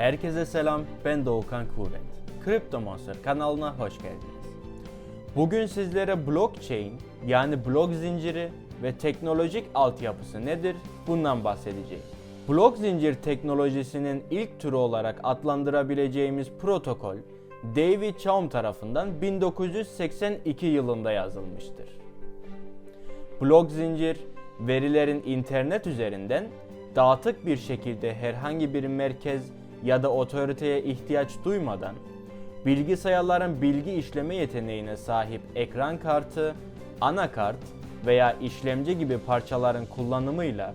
Herkese selam, ben Doğukan Kuvvet. Crypto Monster kanalına hoş geldiniz. Bugün sizlere blockchain yani blok zinciri ve teknolojik altyapısı nedir bundan bahsedeceğim. Blok zincir teknolojisinin ilk türü olarak adlandırabileceğimiz protokol David Chaum tarafından 1982 yılında yazılmıştır. Blok zincir, verilerin internet üzerinden dağıtık bir şekilde herhangi bir merkez ya da otoriteye ihtiyaç duymadan bilgisayarların bilgi işleme yeteneğine sahip ekran kartı, anakart veya işlemci gibi parçaların kullanımıyla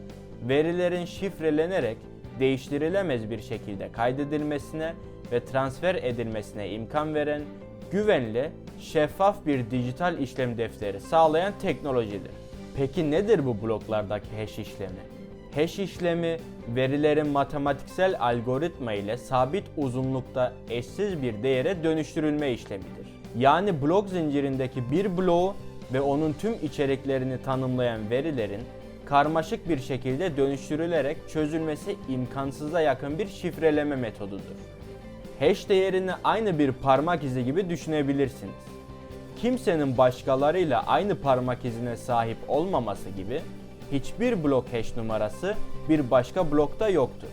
verilerin şifrelenerek değiştirilemez bir şekilde kaydedilmesine ve transfer edilmesine imkan veren güvenli, şeffaf bir dijital işlem defteri sağlayan teknolojidir. Peki nedir bu bloklardaki hash işlemi? Hash işlemi verilerin matematiksel algoritma ile sabit uzunlukta eşsiz bir değere dönüştürülme işlemidir. Yani blok zincirindeki bir bloğu ve onun tüm içeriklerini tanımlayan verilerin karmaşık bir şekilde dönüştürülerek çözülmesi imkansıza yakın bir şifreleme metodudur. Hash değerini aynı bir parmak izi gibi düşünebilirsiniz. Kimsenin başkalarıyla aynı parmak izine sahip olmaması gibi hiçbir blok hash numarası bir başka blokta yoktur.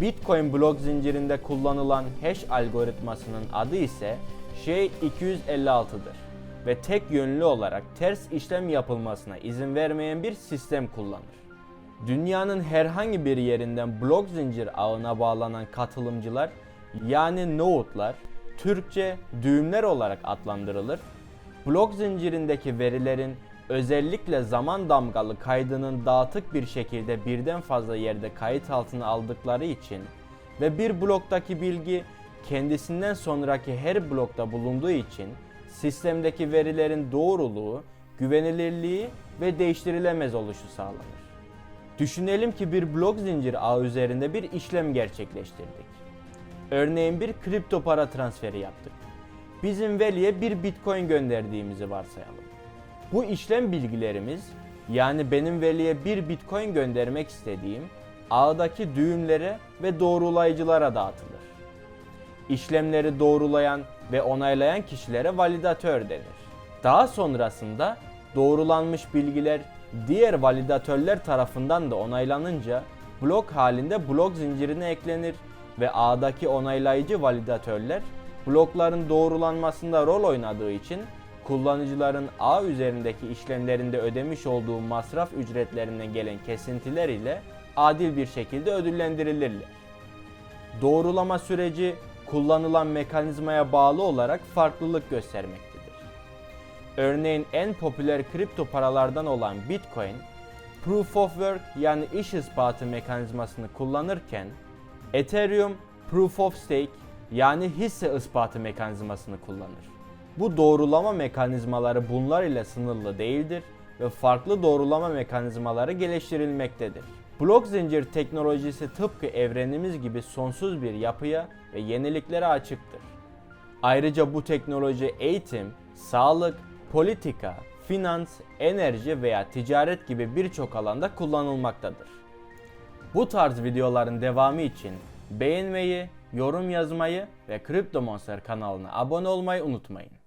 Bitcoin blok zincirinde kullanılan hash algoritmasının adı ise SHA-256'dır ve tek yönlü olarak ters işlem yapılmasına izin vermeyen bir sistem kullanır. Dünyanın herhangi bir yerinden blok zincir ağına bağlanan katılımcılar yani node'lar Türkçe düğümler olarak adlandırılır. Blok zincirindeki verilerin özellikle zaman damgalı kaydının dağıtık bir şekilde birden fazla yerde kayıt altına aldıkları için ve bir bloktaki bilgi kendisinden sonraki her blokta bulunduğu için sistemdeki verilerin doğruluğu, güvenilirliği ve değiştirilemez oluşu sağlanır. Düşünelim ki bir blok zincir ağı üzerinde bir işlem gerçekleştirdik. Örneğin bir kripto para transferi yaptık. Bizim veliye bir bitcoin gönderdiğimizi varsayalım. Bu işlem bilgilerimiz yani benim veliye bir bitcoin göndermek istediğim ağdaki düğümlere ve doğrulayıcılara dağıtılır. İşlemleri doğrulayan ve onaylayan kişilere validatör denir. Daha sonrasında doğrulanmış bilgiler diğer validatörler tarafından da onaylanınca blok halinde blok zincirine eklenir ve ağdaki onaylayıcı validatörler blokların doğrulanmasında rol oynadığı için kullanıcıların ağ üzerindeki işlemlerinde ödemiş olduğu masraf ücretlerinden gelen kesintiler ile adil bir şekilde ödüllendirilirler. Doğrulama süreci kullanılan mekanizmaya bağlı olarak farklılık göstermektedir. Örneğin en popüler kripto paralardan olan Bitcoin, Proof of Work yani iş ispatı mekanizmasını kullanırken Ethereum Proof of Stake yani hisse ispatı mekanizmasını kullanır. Bu doğrulama mekanizmaları bunlar ile sınırlı değildir ve farklı doğrulama mekanizmaları geliştirilmektedir. Blok zincir teknolojisi tıpkı evrenimiz gibi sonsuz bir yapıya ve yeniliklere açıktır. Ayrıca bu teknoloji eğitim, sağlık, politika, finans, enerji veya ticaret gibi birçok alanda kullanılmaktadır. Bu tarz videoların devamı için beğenmeyi, yorum yazmayı ve Crypto Monster kanalına abone olmayı unutmayın.